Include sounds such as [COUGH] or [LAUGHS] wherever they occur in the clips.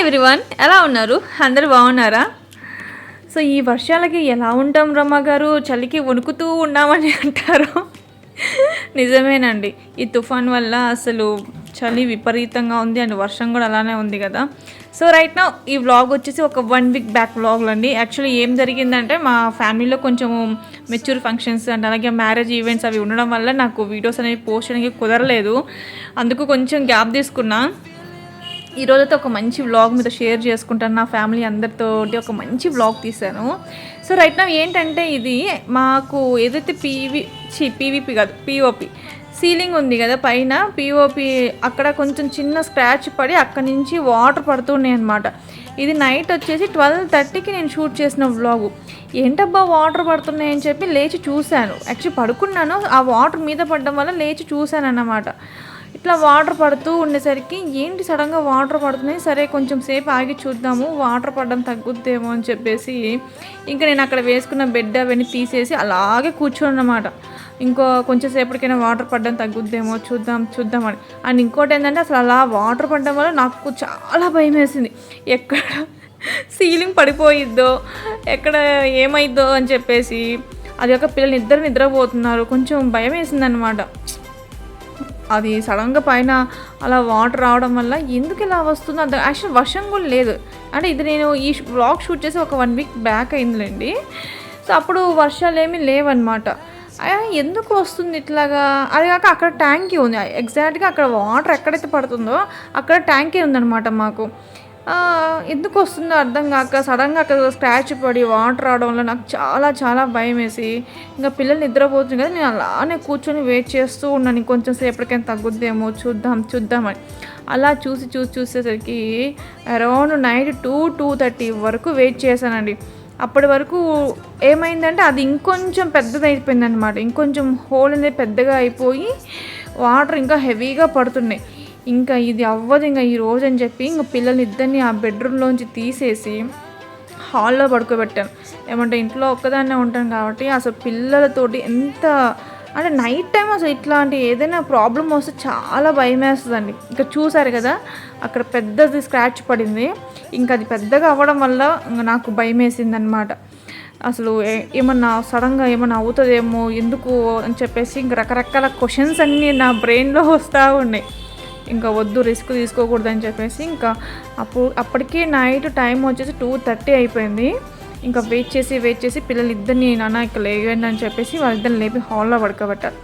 Everyone ఎలా ఉన్నారు? అందరు బాగున్నారా? సో ఈ వర్షాలకి ఎలా ఉంటాం రమ్మ గారు? చలికి వణుకుతూ ఉన్నామని [LAUGHS] అంటారు. నిజమేనండి. ఈ తుఫాన్ వల్ల అసలు చలి విపరీతంగా ఉంది అండ్ వర్షం కూడా అలానే ఉంది కదా. సో రైట్ నా ఈ వ్లాగ్ వచ్చేసి ఒక వన్ వీక్ బ్యాక్ వ్లాగ్లు అండి యాక్చువల్లీ ఏం జరిగిందంటే మా ఫ్యామిలీలో కొంచెం మెచ్యూర్ ఫంక్షన్స్ అండ్ అలాగే మ్యారేజ్ ఈవెంట్స్ అవి ఉండడం వల్ల నాకు వీడియోస్ అనేవి పోస్ట్ చేయడానికి కుదరలేదు. అందుకు కొంచెం గ్యాప్ తీసుకున్నా. ఈ ఒక మంచి వ్లాగ్ మీద షేర్ చేసుకుంటాను. నా ఫ్యామిలీ అందరితో ఒక మంచి వ్లాగ్ తీశాను. సో రైట్ నా ఏంటంటే ఇది మాకు ఏదైతే పీవీ చి పీవీపీ కాదు పిఓపి సీలింగ్ ఉంది కదా పైన. పిఓపి అక్కడ కొంచెం చిన్న స్క్రాచ్ పడి అక్కడ నుంచి వాటర్ పడుతున్నాయి అనమాట ఇది నైట్ వచ్చేసి ట్వెల్వ్ థర్టీకి నేను షూట్ చేసిన వ్లాగు ఏంటబ్బా వాటర్ పడుతున్నాయని చెప్పి లేచి చూశాను. యాక్చువల్లీ పడుకున్నాను. ఆ వాటర్ మీద పడడం వల్ల లేచి చూశాను అన్నమాట. ఇట్లా వాటర్ పడుతూ ఉండేసరికి ఏంటి సడన్గా వాటర్ పడుతున్నాయి? సరే కొంచెం సేపు ఆగి చూద్దాము. వాటర్ పడడం తగ్గుద్దేమో అని చెప్పేసి ఇంకా నేను అక్కడ వేసుకున్న బెడ్ అవన్నీ తీసేసి అలాగే కూర్చోను అన్నమాట. ఇంకో కొంచెం సేపటికైనా వాటర్ పడడం తగ్గుద్దేమో చూద్దాం చూద్దామని అండ్ ఇంకోటి ఏంటంటే అసలు అలా వాటర్ పడడం వల్ల నాకు చాలా భయం వేసింది. ఎక్కడ సీలింగ్ పడిపోయిద్దో ఎక్కడ ఏమైద్దో అని చెప్పేసి అది ఒక పిల్లలు ఇద్దరు నిద్రపోతున్నారు. కొంచెం భయం వేసింది అనమాట అది సడన్గా పైన అలా వాటర్ రావడం వల్ల ఎందుకు ఇలా వస్తుందో? అంత యాక్చువల్ వర్షం కూడా లేదు. అంటే ఇది నేను ఈ బ్లాగ్ షూట్ చేసి ఒక వన్ వీక్ బ్యాక్ అయిందిలేండి. సో అప్పుడు వర్షాలు ఏమీ లేవన్నమాట. ఎందుకు వస్తుంది ఇట్లాగా? అది కాక అక్కడ ట్యాంకీ ఉంది. ఎగ్జాక్ట్గా అక్కడ వాటర్ ఎక్కడైతే పడుతుందో అక్కడ ట్యాంకీ ఉందన్నమాట మాకు. ఎందుకు వస్తుందో అర్థం కాక సడన్గా అక్కడ స్క్రాచ్ పడి వాటర్ రావడం వల్ల నాకు చాలా చాలా భయం వేసి ఇంకా పిల్లలు నిద్రపోతుంది కదా నేను అలానే కూర్చొని వెయిట్ చేస్తూ ఉన్నాను. ఇంకొంచెం సేపటికైనా తగ్గుద్దేమో చూద్దాం చూద్దామని అలా చూసి చూసి చూసేసరికి around night two two thirty వరకు వెయిట్ చేశానండి. అప్పటి వరకు ఏమైందంటే అది ఇంకొంచెం పెద్దది అయిపోయింది అనమాట ఇంకొంచెం హోల్ అనేది పెద్దగా అయిపోయి వాటర్ ఇంకా హెవీగా పడుతున్నాయి. ఇంకా ఇది అవ్వదు ఇంకా ఈ రోజు అని చెప్పి ఇంకా పిల్లలిద్దరిని ఆ బెడ్రూమ్లోంచి తీసేసి హాల్లో పడుకోబెట్టాను. ఏమంటే ఇంట్లో ఒక్కదాన్నే ఉంటాను కాబట్టి అసలు పిల్లలతోటి ఎంత అంటే నైట్ టైం అసలు ఇట్లాంటి ఏదైనా ప్రాబ్లం వస్తే చాలా భయం వేస్తుందండి. ఇంకా చూసారు కదా అక్కడ పెద్దది స్క్రాచ్ పడింది. ఇంకా అది పెద్దగా అవ్వడం వల్ల నాకు భయం వేసింది అనమాట అసలు ఏ- ఏమన్నా సడన్గా ఏమన్నా అవుతుందేమో ఎందుకు అని చెప్పేసి ఇంక రకరకాల క్వశ్చన్స్ అన్నీ నా బ్రెయిన్లో వస్తూ ఉన్నాయి. ఇంకా వద్దు రిస్క్ తీసుకోకూడదని చెప్పేసి ఇంకా అప్పుడు అప్పటికే నైట్ టైం వచ్చేసి టూ థర్టీ అయిపోయింది. ఇంకా వెయిట్ చేసి వెయిట్ చేసి పిల్లలు ఇద్దరిని నాన్న ఇక్కడ లేవండి అని చెప్పేసి వాళ్ళిద్దరిని లేపి హాల్లో పడుకోబెట్టారు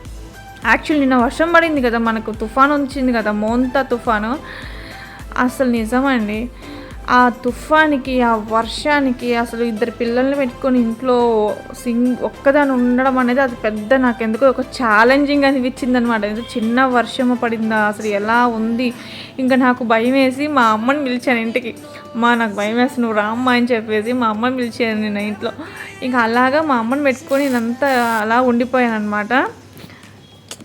యాక్చువల్లీ నిన్న వర్షం పడింది కదా మనకు తుఫాన్ వచ్చింది కదా మోంతా తుఫాను. అసలు నిజమండి. ఆ తుఫానికి ఆ వర్షానికి అసలు ఇద్దరు పిల్లల్ని పెట్టుకొని ఇంట్లో సింగ్ ఒక్కదాని ఉండడం అనేది అది పెద్ద నాకు ఎందుకో ఒక ఛాలెంజింగ్ అనిపించింది అనమాట చిన్న వర్షం పడిందా? అసలు ఎలా ఉంది? ఇంకా నాకు భయం వేసి మా అమ్మని పిలిచాను ఇంటికి. మా నాకు భయం వేసి నువ్వు రామ్మా అని చెప్పేసి మా అమ్మని పిలిచాను నేను ఇంట్లో. ఇంకా అలాగా మా అమ్మని పెట్టుకొని నేనంతా అలా ఉండిపోయాను అనమాట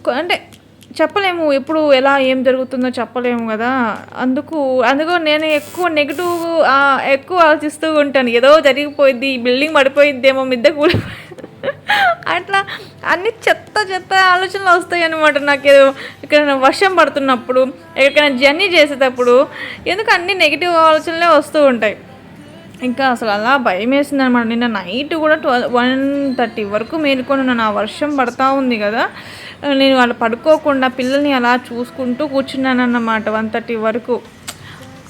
అంటే చెప్పలేము ఎప్పుడు ఎలా ఏం జరుగుతుందో చెప్పలేము కదా. అందుకు అందుకు నేను ఎక్కువ నెగిటివ్ ఎక్కువ ఆలోచిస్తూ ఉంటాను. ఏదో జరిగిపోయింది బిల్డింగ్ పడిపోయిద్దేమో మిద్ద కూలి అట్లా అన్ని చెత్త చెత్త ఆలోచనలు వస్తాయి అనమాట నాకు ఏదో ఎక్కడైనా వర్షం పడుతున్నప్పుడు ఎక్కడికైనా జర్నీ చేసేటప్పుడు ఎందుకు అన్ని నెగిటివ్ ఆలోచనలే వస్తూ ఉంటాయి. ఇంకా అసలు అలా భయం వేసింది అనమాట నిన్న నైట్ కూడా ట్వెల్వ్ వన్ థర్టీ వరకు మేలుకొని ఉన్నాను. ఆ వర్షం పడతా ఉంది కదా. నేను అలా పడుకోకుండా పిల్లల్ని అలా చూసుకుంటూ కూర్చున్నాను అన్నమాట వన్ థర్టీ వరకు.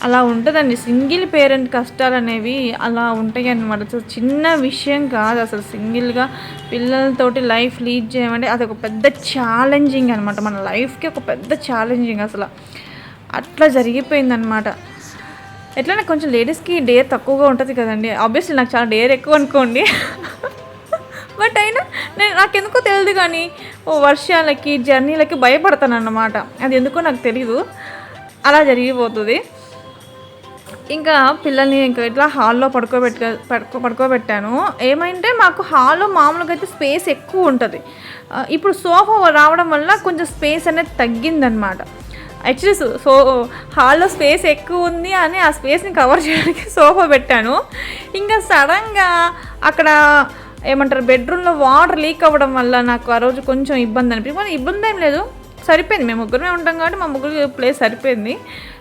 అలా ఉంటుందండి. సింగిల్ పేరెంట్ కష్టాలు అనేవి అలా ఉంటాయి అన్నమాట అసలు చిన్న విషయం కాదు అసలు సింగిల్గా పిల్లలతోటి లైఫ్ లీడ్ చేయమంటే అది ఒక పెద్ద ఛాలెంజింగ్ అనమాట మన లైఫ్కి ఒక పెద్ద ఛాలెంజింగ్ అసలు. అట్లా జరిగిపోయిందనమాట ఎట్లనే కొంచెం లేడీస్కి డేర్ తక్కువగా ఉంటుంది కదండి. ఆబ్వియస్లీ నాకు చాలా డేర్ ఎక్కువ అనుకోండి. బట్ అయినా నేను నాకెందుకో తెలియదు కానీ ఓ వర్షాలకి జర్నీలకి భయపడతాను అన్నమాట అది ఎందుకో నాకు తెలీదు. అలా జరిగిపోతుంది. ఇంకా పిల్లల్ని ఇంకా ఇట్లా హాల్లో పడుకోబెట్ట పడుకో పడుకోబెట్టాను. ఏమైంటే మాకు హాల్లో మామూలుగా అయితే స్పేస్ ఎక్కువ ఉంటుంది. ఇప్పుడు సోఫా రావడం వల్ల కొంచెం స్పేస్ అనేది తగ్గిందనమాట యాక్చువల్లీ సో హాల్లో స్పేస్ ఎక్కువ ఉంది అని ఆ స్పేస్ని కవర్ చేయడానికి [LAUGHS] సోఫా పెట్టాను. ఇంకా సడన్గా అక్కడ ఏమంటారు బెడ్రూమ్లో వాటర్ లీక్ అవ్వడం వల్ల నాకు ఆ రోజు కొంచెం ఇబ్బంది అనిపించింది కానీ ఇబ్బంది ఏం లేదు. సరిపోయింది. మేము ముగ్గురమే ఉంటాం కాబట్టి మా ముగ్గురు ప్లేస్ సరిపోయింది.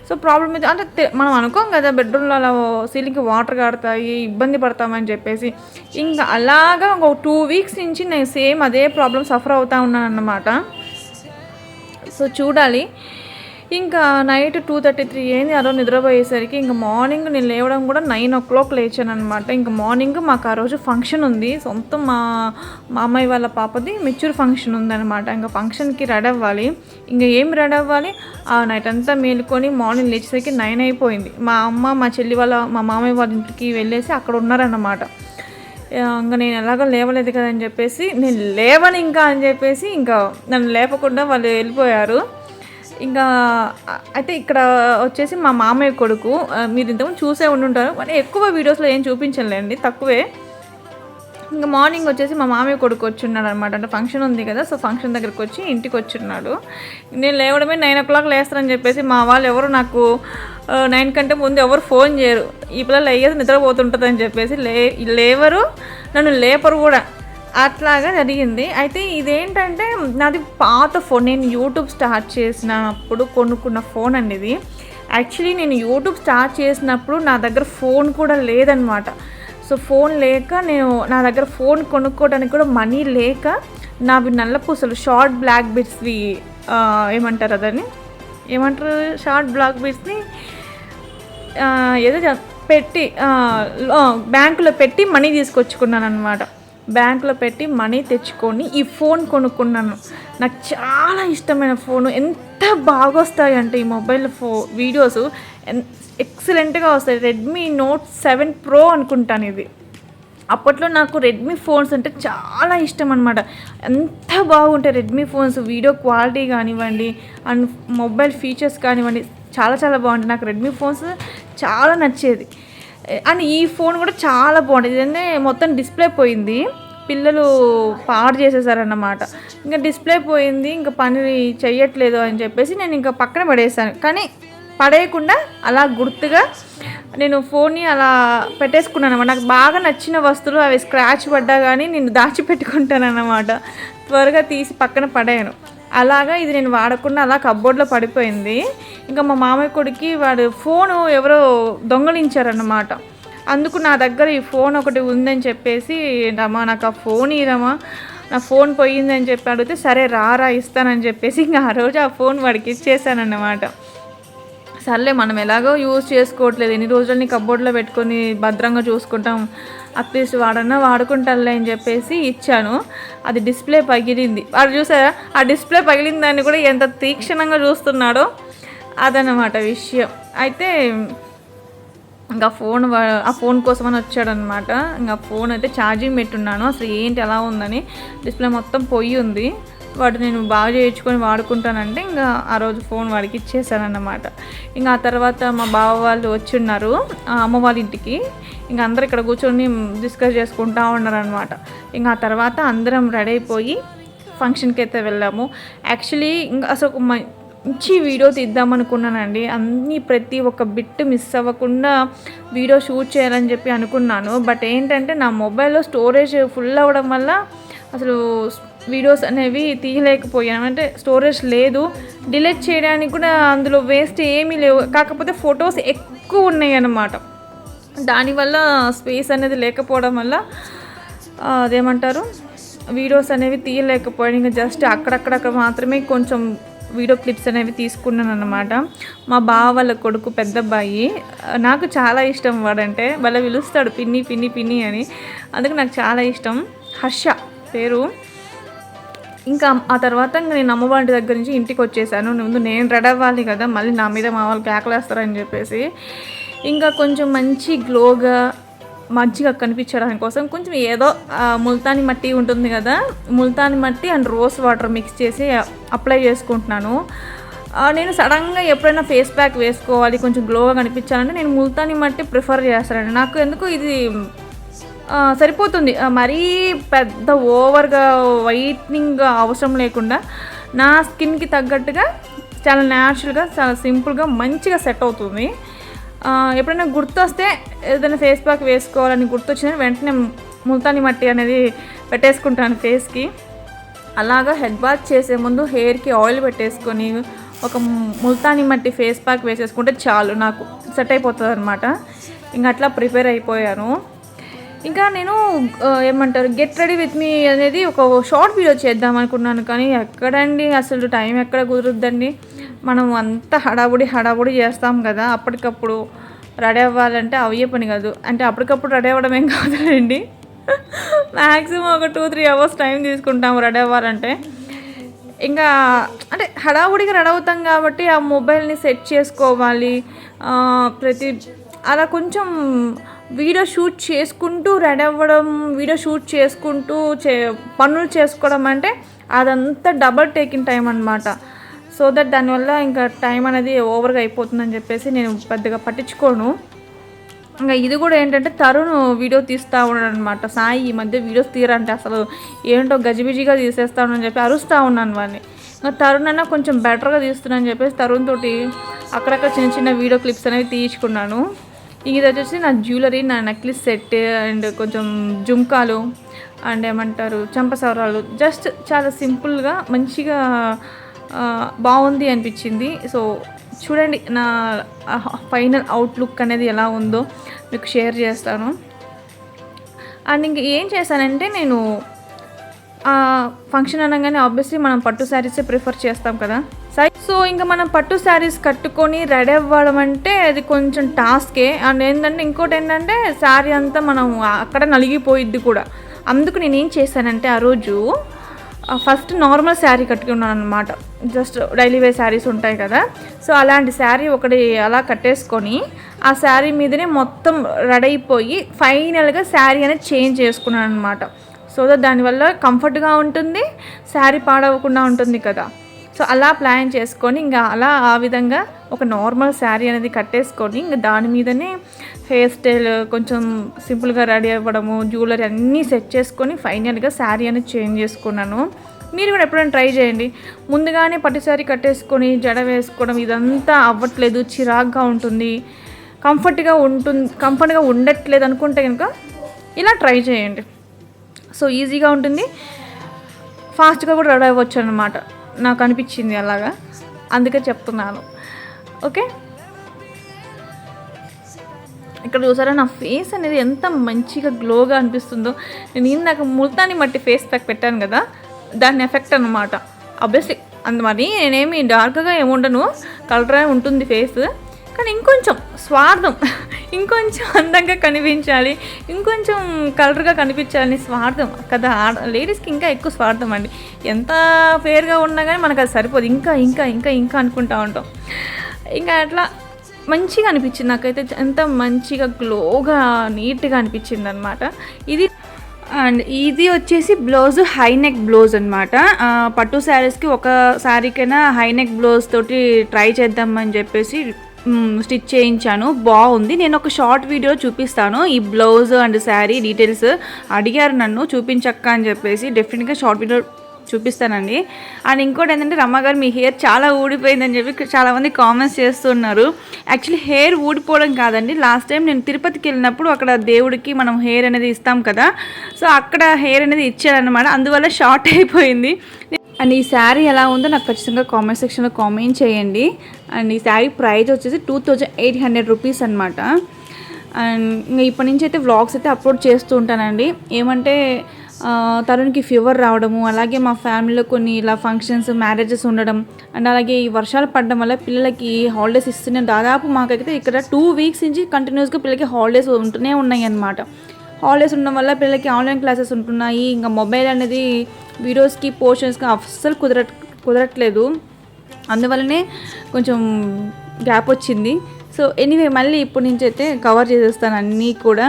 సో ప్రాబ్లం ఇది అంటే మనం అనుకోం కదా బెడ్రూమ్లో అలా సీలింగ్కి వాటర్ కాడతాయి ఇబ్బంది పడతామని చెప్పేసి. ఇంకా అలాగా ఒక టూ వీక్స్ నుంచి నేను సేమ్ అదే ప్రాబ్లం సఫర్ అవుతా ఉన్నాను అన్నమాట సో చూడాలి. ఇంకా నైట్ టూ థర్టీ త్రీ అయింది. ఆ రోజు నిద్రపోయేసరికి ఇంకా మార్నింగ్ నేను లేవడం కూడా నైన్ ఓ క్లాక్ లేచాను అనమాట ఇంకా మార్నింగ్ మాకు ఆ రోజు ఫంక్షన్ ఉంది. సొంతం మా మా అమ్మాయి వాళ్ళ పాపది మెచ్యూర్ ఫంక్షన్ ఉందన్నమాట. ఇంకా ఫంక్షన్కి రెడీ అవ్వాలి. ఇంకా ఏం రెడీ అవ్వాలి? ఆ నైట్ అంతా మేలుకొని మార్నింగ్ లేచేసరికి నైన్ అయిపోయింది. మా అమ్మ మా చెల్లి వాళ్ళ మా మామయ్య వాళ్ళ ఇంటికి వెళ్ళేసి అక్కడ ఉన్నారన్నమాట. ఇంకా నేను ఎలాగో లేవలేదు కదా అని చెప్పేసి నేను లేవను ఇంకా అని చెప్పేసి ఇంకా నన్ను లేపకుండా వాళ్ళు వెళ్ళిపోయారు. ఇంకా అయితే ఇక్కడ వచ్చేసి మా మామయ్య కొడుకు మీరు ఇంతకుముందు చూసే ఉండుంటారు కానీ ఎక్కువ వీడియోస్లో ఏం చూపించలేండి తక్కువే. ఇంకా మార్నింగ్ వచ్చేసి మా మామయ్య కొడుకు వచ్చిన్నాడు అనమాట అంటే ఫంక్షన్ ఉంది కదా సో ఫంక్షన్ దగ్గరికి వచ్చి ఇంటికి వచ్చిన్నాడు. నేను లేవడమే నైన్ ఓ క్లాక్ లేస్తానని చెప్పేసి మా వాళ్ళు ఎవరు నాకు నైన్ కంటే ముందు ఎవరు ఫోన్ చేయరు. ఈ పిల్లలు అయ్యేది నిద్రపోతుంటుందని చెప్పేసి లే లేవరు నన్ను లేపరు కూడా. అట్లాగా జరిగింది. అయితే ఇదేంటంటే నాది పాత ఫోన్. నేను యూట్యూబ్ స్టార్ట్ చేసినప్పుడు కొనుక్కున్న ఫోన్ అండి ఇది. యాక్చువల్లీ నేను యూట్యూబ్ స్టార్ట్ చేసినప్పుడు నా దగ్గర ఫోన్ కూడా లేదనమాట. సో ఫోన్ లేక నేను నా దగ్గర ఫోన్ కొనుక్కోవడానికి కూడా మనీ లేక నావి నల్ల పూసలు షార్ట్ బ్లాక్ బిట్స్వి ఏమంటారు అదని? ఏమంటారు? షార్ట్ బ్లాక్ బిట్స్ని ఏదో పెట్టి బ్యాంకులో పెట్టి మనీ తీసుకొచ్చుకున్నాను అనమాట బ్యాంకులో పెట్టి మనీ తెచ్చుకొని ఈ ఫోన్ కొనుక్కున్నాను. నాకు చాలా ఇష్టమైన ఫోను. ఎంత బాగా వస్తాయి అంటే ఈ మొబైల్ ఫో వీడియోస్. ఎన్ ఎక్సలెంట్గా వస్తాయి. రెడ్మీ నోట్ సెవెన్ ప్రో అనుకుంటాను ఇది. అప్పట్లో నాకు రెడ్మీ ఫోన్స్ అంటే చాలా ఇష్టం అనమాట ఎంత బాగుంటాయి రెడ్మీ ఫోన్స్. వీడియో క్వాలిటీ కానివ్వండి అండ్ మొబైల్ ఫీచర్స్ కానివ్వండి చాలా చాలా బాగుంటాయి. నాకు రెడ్మీ ఫోన్స్ చాలా నచ్చేది. అండ్ ఈ ఫోన్ కూడా చాలా బాగుంటుంది ఇదంటే మొత్తం డిస్ప్లే పోయింది. పిల్లలు పాడు చేసేసారన్నమాట. ఇంకా డిస్ప్లే పోయింది. ఇంకా పని చెయ్యట్లేదు అని చెప్పేసి నేను ఇంకా పక్కన పడేసాను. కానీ పడేయకుండా అలా గుర్తుగా నేను ఫోన్ని అలా పెట్టేసుకున్నాను అనమాట నాకు బాగా నచ్చిన వస్తువులు అవి స్క్రాచ్ పడ్డా కానీ నేను దాచిపెట్టుకుంటాను అన్నమాట త్వరగా తీసి పక్కన పడేయను. అలాగా ఇది నేను వాడకుండా అలా కబ్బోర్డ్లో పడిపోయింది. ఇంకా మా మామయ్య కొడుకి వాడు ఫోను ఎవరో దొంగలించారన్నమాట. అందుకు నా దగ్గర ఈ ఫోన్ ఒకటి ఉందని చెప్పేసి రమా నాకు ఆ ఫోన్ ఇరమా నా ఫోన్ పోయిందని చెప్పి అడిగితే సరే రారా ఇస్తానని చెప్పేసి ఇంకా ఆ రోజు ఆ ఫోన్ వాడికి ఇచ్చేసానన్నమాట. సర్లే మనం ఎలాగో యూజ్ చేసుకోవట్లేదు. ఎన్ని రోజులని కబోర్డ్లో పెట్టుకొని భద్రంగా చూసుకుంటాం. అట్లీస్ట్ వాడన్నా వాడుకుంటానులే అని చెప్పేసి ఇచ్చాను. అది డిస్ప్లే పగిలింది. వాడు చూసారా? ఆ డిస్ప్లే పగిలిన దాన్ని కూడా ఎంత తీక్షణంగా చూస్తున్నాడో అదనమాట విషయం. అయితే ఇంకా ఫోన్ వా- ఆ ఫోన్ కోసం అని వచ్చాడనమాట ఇంకా ఫోన్ అయితే ఛార్జింగ్ పెట్టున్నాను. అసలు ఏంటి ఎలా ఉందని డిస్ప్లే మొత్తం పొయ్యి ఉంది. వాడు నేను బాగా చేయించుకొని వాడుకుంటానంటే ఇంకా ఆ రోజు ఫోన్ వాడికి ఇచ్చేసానన్నమాట. ఇంకా ఆ తర్వాత మా బావ వాళ్ళు వచ్చి ఉన్నారు ఆ అమ్మ వాళ్ళ ఇంటికి. ఇంకా అందరు ఇక్కడ కూర్చొని డిస్కస్ చేసుకుంటా ఉన్నారనమాట ఇంకా ఆ తర్వాత అందరం రెడీ అయిపోయి ఫంక్షన్కి అయితే వెళ్ళాము. యాక్చువల్లీ ఇంకా అసలు ఒక మంచి వీడియో తీద్దాం అనుకున్నానండి. అన్ని ప్రతి ఒక్క బిట్ మిస్ అవ్వకుండా వీడియో షూట్ చేయాలని చెప్పి అనుకున్నాను. బట్ ఏంటంటే నా మొబైల్లో స్టోరేజ్ ఫుల్ అవ్వడం వల్ల అసలు వీడియోస్ అనేవి తీయలేకపోయాను. అంటే స్టోరేజ్ లేదు. డిలీట్ చేయడానికి కూడా అందులో వేస్ట్ ఏమీ లేవు. కాకపోతే ఫొటోస్ ఎక్కువ ఉన్నాయి అన్నమాట దానివల్ల స్పేస్ అనేది లేకపోవడం వల్ల అదేమంటారు? వీడియోస్ అనేవి తీయలేకపోయాను. ఇంకా జస్ట్ అక్కడక్కడక్కడ మాత్రమే కొంచెం వీడియో క్లిప్స్ అనేవి తీసుకున్నాను అనమాట మా బావ వాళ్ళ కొడుకు పెద్ద అబ్బాయి. నాకు చాలా ఇష్టం వాడంటే. వాళ్ళ పిలుస్తాడు పిన్ని పిన్ని పిన్ని అని. అందుకు నాకు చాలా ఇష్టం. హర్ష పేరు. ఇంకా ఆ తర్వాత ఇంకా నేను అమ్మవారి దగ్గర నుంచి ఇంటికి వచ్చేసాను. ముందు నేను రెడీ అవ్వాలి కదా మళ్ళీ నా మీద మా వాళ్ళు కేకలేస్తారని చెప్పేసి. ఇంకా కొంచెం మంచి గ్లోగా మంచిగా కనిపించడానికి కోసం కొంచెం ఏదో ముల్తాని మట్టి ఉంటుంది కదా ముల్తాని మట్టి అండ్ రోస్ వాటర్ మిక్స్ చేసి అప్లై చేసుకుంటున్నాను. నేను సడన్గా ఎప్పుడైనా ఫేస్ ప్యాక్ వేసుకోవాలి కొంచెం గ్లోగా కనిపించాలంటే నేను ముల్తాని మట్టి ప్రిఫర్ చేస్తానండి. నాకు ఎందుకు ఇది సరిపోతుంది. మరీ పెద్ద ఓవర్గా వైట్నింగ్ అవసరం లేకుండా నా స్కిన్కి తగ్గట్టుగా చాలా న్యాచురల్గా చాలా సింపుల్గా మంచిగా సెట్ అవుతుంది. ఎప్పుడైనా గుర్తొస్తే ఏదైనా ఫేస్ ప్యాక్ వేసుకోవాలని గుర్తొచ్చిన వెంటనే ముల్తాని మట్టి అనేది పెట్టేసుకుంటాను ఫేస్కి. అలాగా హెడ్ బాత్ చేసే ముందు హెయిర్కి ఆయిల్ పెట్టేసుకొని ఒక ముల్తాని మట్టి ఫేస్ ప్యాక్ వేసేసుకుంటే చాలు నాకు సెట్ అయిపోతుంది అనమాట ఇంకా అట్లా ప్రిపేర్ అయిపోయాను. ఇంకా నేను ఏమంటారు గెట్ రెడీ విత్ మీ అనేది ఒక షార్ట్ వీడియో చేద్దాం అనుకున్నాను. కానీ ఎక్కడండి? అసలు టైం ఎక్కడ కుదురుద్దండి? మనం అంత హడావుడి హడావుడి చేస్తాం కదా. అప్పటికప్పుడు రెడీ అవ్వాలంటే అవే పని కాదు. అంటే అప్పటికప్పుడు రెడీ అవ్వడం ఏం కాదులేండి. [LAUGHS] మ్యాక్సిమం ఒక టూ త్రీ అవర్స్ టైం తీసుకుంటాం రెడీ అవ్వాలంటే. ఇంకా అంటే హడావుడిగా రెడీ అవుతాం కాబట్టి ఆ మొబైల్ని సెట్ చేసుకోవాలి. ప్రతి అలా కొంచెం వీడియో షూట్ చేసుకుంటూ రెడీ అవ్వడం వీడియో షూట్ చేసుకుంటూ చే పనులు చేసుకోవడం అంటే అదంతా డబల్ టేకింగ్ టైం అనమాట సో దట్ దానివల్ల ఇంకా టైం అనేది ఓవర్గా అయిపోతుందని చెప్పేసి నేను పెద్దగా పట్టించుకోను. ఇంకా ఇది కూడా ఏంటంటే తరుణ్ వీడియో తీస్తూ ఉన్నాడు అనమాట సాయి ఈ మధ్య వీడియోస్ తీరంటే అసలు ఏంటో గజిబిజిగా తీసేస్తానని చెప్పి అరుస్తూ ఉన్నాను వాడిని ఇంకా తరుణ్ అన్న కొంచెం బెటర్గా తీస్తున్నాను చెప్పేసి తరుణ్ తోటి అక్కడక్కడ చిన్న చిన్న వీడియో క్లిప్స్ అనేవి తీయించుకున్నాను. ఇది వచ్చేసి నా జ్యువెలరీ నా నెక్లెస్ సెట్ అండ్ కొంచెం జుంకాలు అండ్ ఏమంటారు చంపసవరాలు జస్ట్ చాలా సింపుల్గా మంచిగా బాగుంది అనిపించింది. సో చూడండి నా ఫైనల్ అవుట్లుక్ అనేది ఎలా ఉందో మీకు షేర్ చేస్తాను. అండ్ ఇంక ఏం చేశానంటే నేను ఫంక్షన్ అనగానే ఆబ్వియస్లీ మనం పట్టు శారీసే ప్రిఫర్ చేస్తాం కదా. సరే సో ఇంకా మనం పట్టు శారీస్ కట్టుకొని రెడీ అవ్వడం అంటే అది కొంచెం టాస్కే. అండ్ ఏంటంటే ఇంకోటి ఏంటంటే శారీ అంతా మనం అక్కడ నలిగిపోయిద్ది కూడా. అందుకు నేను ఏం చేశానంటే ఆ రోజు ఫస్ట్ నార్మల్ శారీ కట్టుకున్నాను అనమాట జస్ట్ డైలీ వేర్ శారీస్ ఉంటాయి కదా. సో అలాంటి శారీ ఒకటి అలా కట్టేసుకొని ఆ శారీ మీదనే మొత్తం రెడీ అయిపోయి ఫైనల్గా శారీ అనేది చేంజ్ చేసుకున్నాను అనమాట సో దట్ దానివల్ల కంఫర్ట్గా ఉంటుంది శారీ పాడవకుండా ఉంటుంది కదా. సో అలా ప్లాన్ చేసుకొని ఇంకా అలా ఆ విధంగా ఒక నార్మల్ శారీ అనేది కట్టేసుకొని ఇంకా దాని మీదనే హెయిర్ స్టైల్ కొంచెం సింపుల్గా రెడీ అవ్వడము జ్యువెలరీ అన్నీ సెట్ చేసుకొని ఫైనల్గా శారీ అనేది చేంజ్ చేసుకున్నాను. మీరు కూడా ఎప్పుడైనా ట్రై చేయండి. ముందుగానే పట్టు శారీ కట్టేసుకొని జడ వేసుకోవడం ఇదంతా అవ్వట్లేదు చిరాగ్గా ఉంటుంది. కంఫర్ట్గా ఉంటుంది కంఫర్ట్గా ఉండట్లేదు అనుకుంటే కనుక ఇలా ట్రై చేయండి. సో ఈజీగా ఉంటుంది. ఫాస్ట్గా కూడా రెడీ అవ్వచ్చు అనమాట నాకు అనిపించింది అలాగా. అందుకే చెప్తున్నాను. ఓకే? ఇక్కడ చూసారా నా ఫేస్ అనేది ఎంత మంచిగా గ్లోగా అనిపిస్తుందో. నేను ఇందాక ముల్తాని మట్టి ఫేస్ ప్యాక్ పెట్టాను కదా దాని ఎఫెక్ట్ అనమాట అబ్వియస్లీ అంత మరి నేనేమి డార్క్గా ఏముండను కలర్ ఉంటుంది ఫేస్. కానీ ఇంకొంచెం స్వార్థం ఇంకొంచెం అందంగా కనిపించాలి ఇంకొంచెం కలర్గా కనిపించాలని స్వార్థం. కదా లేడీస్కి ఇంకా ఎక్కువ స్వార్థం అండి. ఎంత ఫేర్గా ఉన్నా కానీ మనకు అది సరిపోదు. ఇంకా ఇంకా ఇంకా ఇంకా అనుకుంటా ఉంటాం. ఇంకా అట్లా మంచిగా అనిపించింది. నాకైతే ఎంత మంచిగా గ్లోగా నీట్గా అనిపించింది అనమాట ఇది అండ్ ఇది వచ్చేసి బ్లౌజ్ హై నెక్ బ్లౌజ్ అనమాట పట్టు శారీస్కి ఒక శారీకైనా హై నెక్ బ్లౌజ్ తోటి ట్రై చేద్దామని చెప్పేసి స్టిచ్ చేయించాను. బాగుంది. నేను ఒక షార్ట్ వీడియో చూపిస్తాను. ఈ బ్లౌజ్ అండ్ శారీ డీటెయిల్స్ అడిగారు నన్ను చూపించక్క అని చెప్పేసి డెఫినెట్గా షార్ట్ వీడియో చూపిస్తానండి. అండ్ ఇంకోటి ఏంటంటే రమ్మగారు మీ హెయిర్ చాలా ఊడిపోయిందని చెప్పి చాలామంది కామెంట్స్ చేస్తున్నారు. యాక్చువల్లీ హెయిర్ ఊడిపోవడం కాదండి. లాస్ట్ టైం నేను తిరుపతికి వెళ్ళినప్పుడు అక్కడ దేవుడికి మనం హెయిర్ అనేది ఇస్తాం కదా. సో అక్కడ హెయిర్ అనేది ఇచ్చారనమాట అందువల్ల షార్ట్ అయిపోయింది. అండ్ ఈ శారీ ఎలా ఉందో నాకు ఖచ్చితంగా కామెంట్ సెక్షన్లో కామెంట్ చేయండి. అండ్ ఈ శారీ ప్రైస్ వచ్చేసి two thousand eight hundred rupees అనమాట అండ్ ఇంకా ఇప్పటి నుంచి అయితే వ్లాగ్స్ అయితే అప్లోడ్ చేస్తూ ఉంటానండి. ఏమంటే తరుణ్కి ఫీవర్ రావడము అలాగే మా ఫ్యామిలీలో కొన్ని ఇలా ఫంక్షన్స్ మ్యారేజెస్ ఉండడం అండ్ అలాగే ఈ వర్షాలు పడడం వల్ల పిల్లలకి హాలిడేస్ ఇస్తున్నాయి. దాదాపు మాకైతే ఇక్కడ టూ వీక్స్ నుంచి కంటిన్యూస్గా పిల్లలకి హాలిడేస్ ఉంటూనే ఉన్నాయి అన్నమాట. హాలిడేస్ ఉండడం వల్ల పిల్లలకి ఆన్లైన్ క్లాసెస్ ఉంటున్నాయి. ఇంకా మొబైల్ అనేది వీడియోస్కి పోర్షన్స్కి అస్సలు కుదర కుదరట్లేదు. అందువల్లనే కొంచెం గ్యాప్ వచ్చింది. సో ఎనీవే మళ్ళీ ఇప్పటి నుంచి అయితే కవర్ చేసేస్తాను అన్నీ కూడా.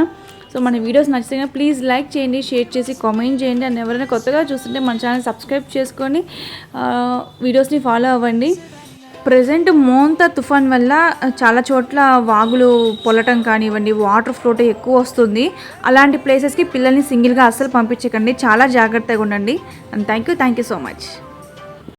సో మన వీడియోస్ నచ్చితే ప్లీజ్ లైక్ చేయండి షేర్ చేసి కామెంట్ చేయండి. అండ్ ఎవరైనా కొత్తగా చూస్తుంటే మన ఛానల్ సబ్స్క్రైబ్ చేసుకొని వీడియోస్ని ఫాలో అవ్వండి. ప్రజెంట్ మోంతా తుఫాన్ వల్ల చాలా చోట్ల వాగులు పొలటం కానివ్వండి వాటర్ ఫ్లోట్ ఎక్కువ వస్తుంది. అలాంటి ప్లేసెస్కి పిల్లల్ని సింగిల్గా అస్సలు పంపించకండి. చాలా జాగ్రత్తగా ఉండండి. And thank you thank you so much